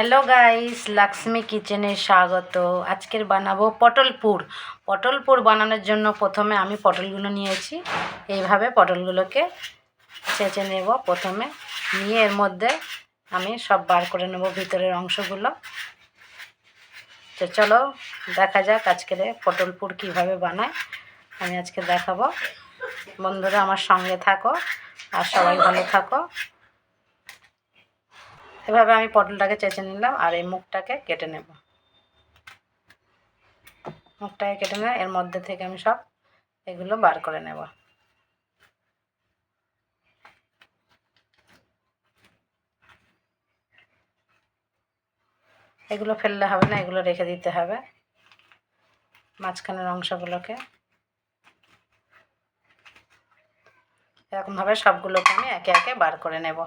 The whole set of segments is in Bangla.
হ্যালো গাইস লক্ষ্মী কিচেনে স্বাগত। আজকের বানাবো পটল পুর। পটল পুর বানানোর জন্য প্রথমে আমি পটলগুলো নিয়েছি। এইভাবে পটলগুলোকে চেঁচে নেব প্রথমে। নিয়ে এর মধ্যে আমি সব বার করে নেব ভিতরের অংশগুলো। তো চলো, দেখা যাক আজকের পটল পুর কীভাবে বানায়। আমি আজকে দেখাবো। বন্ধুরা, আমার সঙ্গে থাকো আর সবাই ভালো থাকো। এভাবে আমি পটলটাকে চেঁচে নিলাম আর এই মুখটাকে কেটে নেব। মুখটাকে কেটে নিয়ে এর মধ্যে থেকে আমি সব এগুলো বার করে নেব। এগুলো ফেললে হবে না, এগুলো রেখে দিতে হবে মাঝখানের অংশগুলোকে। এরকমভাবে সবগুলোকে আমি একে একে বার করে নেব।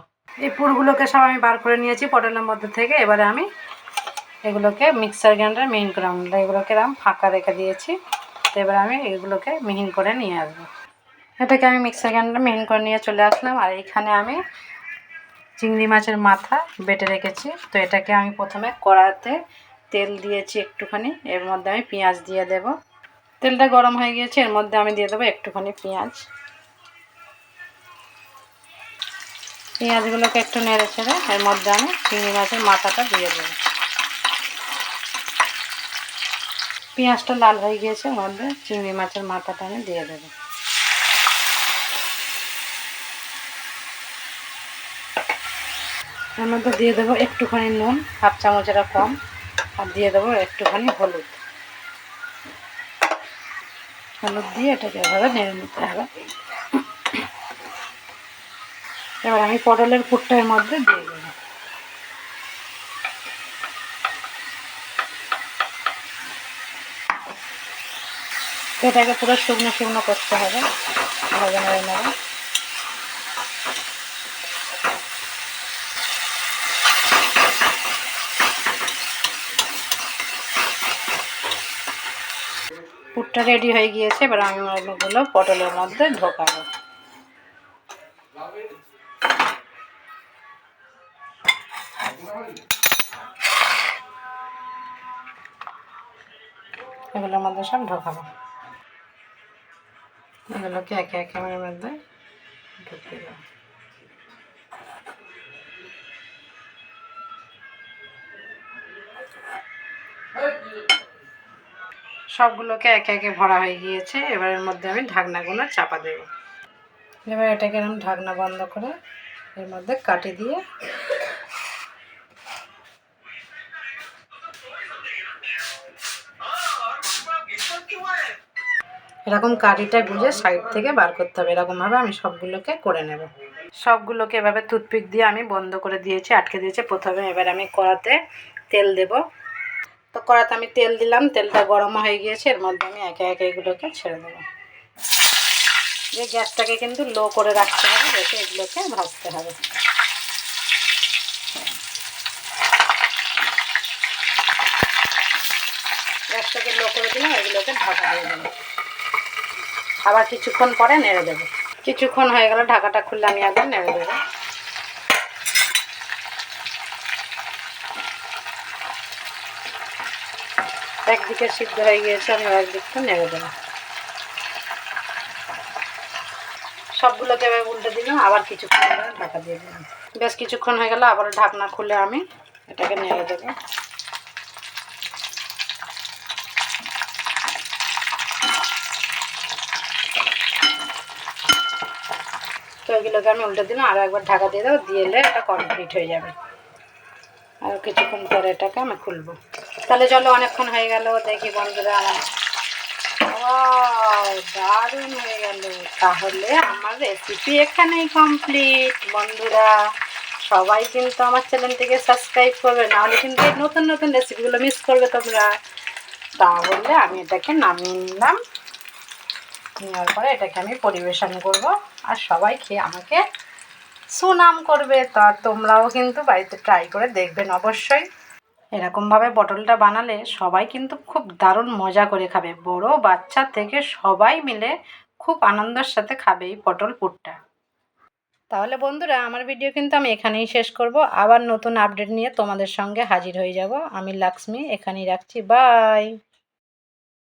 এই পুরগুলোকে সব আমি বার করে নিয়েছি পটলের মধ্যে থেকে। এবারে আমি এগুলোকে মিক্সার গ্রাইন্ডার মিহিন করে এগুলোকে আমি ফাঁকা রেখে দিয়েছি। তো এবার আমি এগুলোকে মিহিন করে নিয়ে আসব। এটাকে আমি মিক্সার গ্রাইন্ডার মিহিন করে নিয়ে চলে আসলাম। আর এইখানে আমি চিংড়ি মাছের মাথা বেটে রেখেছি। তো এটাকে আমি প্রথমে কড়াতে তেল দিয়েছি একটুখানি। এর মধ্যে আমি পেঁয়াজ দিয়ে দেব। তেলটা গরম হয়ে গিয়েছে, এর মধ্যে আমি দিয়ে দেবো একটুখানি পেঁয়াজ। পেঁয়াজগুলোকে একটু নেড়ে ছেড়ে এর মধ্যে আমি চিংড়ি মাছের মাথাটা দিয়ে দেবো। পেঁয়াজটা লাল হয়ে গিয়েছে মধ্যে চিংড়ি মাছের মাথাটা আমি দিয়ে দেবো। এর মধ্যে দিয়ে দেবো একটুখানি নুন, হাফ চামচেরা কম, আর দিয়ে দেবো একটুখানি হলুদ। হলুদ দিয়ে এটাকে এভাবে নেড়ে নিতে হবে। এবার আমি পটলের পুরটার মধ্যে দিয়ে দেবো। এটাকে পুরো শুকনো শুকনো করতে হবে নেড়ে পুরটা রেডি হয়ে গিয়েছে, এবার আমি ওগুলো পটলের মধ্যে ঢোকাবো। এগুলোর মধ্যে সব ঢোকাবো। এগুলোকে একে একে আমার মধ্যে ঢুকিয়ে দেবো। সবগুলোকে একে একে ভরা হয়ে গিয়েছে। এবারের মধ্যে আমি ঢাকনাগুলো চাপা দেব। এবার এটাকে আমি ঢাকনা বন্ধ করে এর মধ্যে কাটি দিয়ে এরকম কাঠিটা গুঁজে সাইড থেকে বার করতে হবে। এরকমভাবে আমি সবগুলোকে করে নেব। সবগুলোকে এভাবে টুথপিক দিয়ে আমি বন্ধ করে দিয়েছি, আটকে দিয়েছি। প্রথমে এবার আমি কড়াতে তেল দেব। তো কড়াতে আমি তেল দিলাম, তেলটা গরম হয়ে গিয়েছে। এর মধ্যে আমি একে একে এগুলোকে ছেড়ে দেবো। যে গ্যাসটাকে কিন্তু লো করে রাখতে হবে, রেখে এগুলোকে ভাজতে হবে। গ্যাসটাকে লো করে দিলাম, এগুলোকে ঢাকা দিয়ে দেবো আবার কিছুক্ষণ পরে নেড়ে দেবো। কিছুক্ষণ হয়ে গেল ঢাকাটা খুললে আমি একবার নেড়ে দেবো। একদিকে সিদ্ধ হয়ে গিয়েছে, আমি একদিকটা নেড়ে দেবো। সবগুলোকে এবার উল্টে দিলাম, আবার কিছুক্ষণ ঢাকা দিয়ে দিলাম। বেশ কিছুক্ষণ হয়ে গেল আবার ঢাকনা খুলে আমি এটাকে নেড়ে দেবো। এগুলোকে আমি উল্টে দিলাম আরও একবার ঢাকা দিয়ে দেবো দিয়ে এলে এটা কমপ্লিট হয়ে যাবে। আর কিছুক্ষণ পরে এটাকে আমি খুলবো। তাহলে চলো, অনেকক্ষণ হয়ে গেল, দেখি বন্ধুরা আমার। দারুণ হয়ে গেল। তাহলে আমার রেসিপি এখানেই কমপ্লিট বন্ধুরা। সবাই কিন্তু আমার চ্যানেলটিকে সাবস্ক্রাইব করবে নাহলে কিন্তু নতুন নতুন রেসিপিগুলো মিস করবে তোমরা। তাহলে আমি এটাকে নামিয়ে নিলাম। নেওয়ার পরে এটাকে আমি পরিবেশন করব। আর সবাই খেয়ে আমাকে সুনাম করবে, তা তোমরাও কিন্তু বাড়িতে ট্রাই করে দেখবেন অবশ্যই। এরকমভাবে পটলটা বানালে সবাই কিন্তু খুব দারুণ মজা করে খাবে। বড় বাচ্চা থেকে সবাই মিলে খুব আনন্দের সাথে খাবে এই পটল পুরটা। তাহলে বন্ধুরা, আমার ভিডিও কিন্তু আমি এখানেই শেষ করব। আবার নতুন আপডেট নিয়ে তোমাদের সঙ্গে হাজির হয়ে যাব। আমি লাক্সমি এখানেই রাখছি। বাই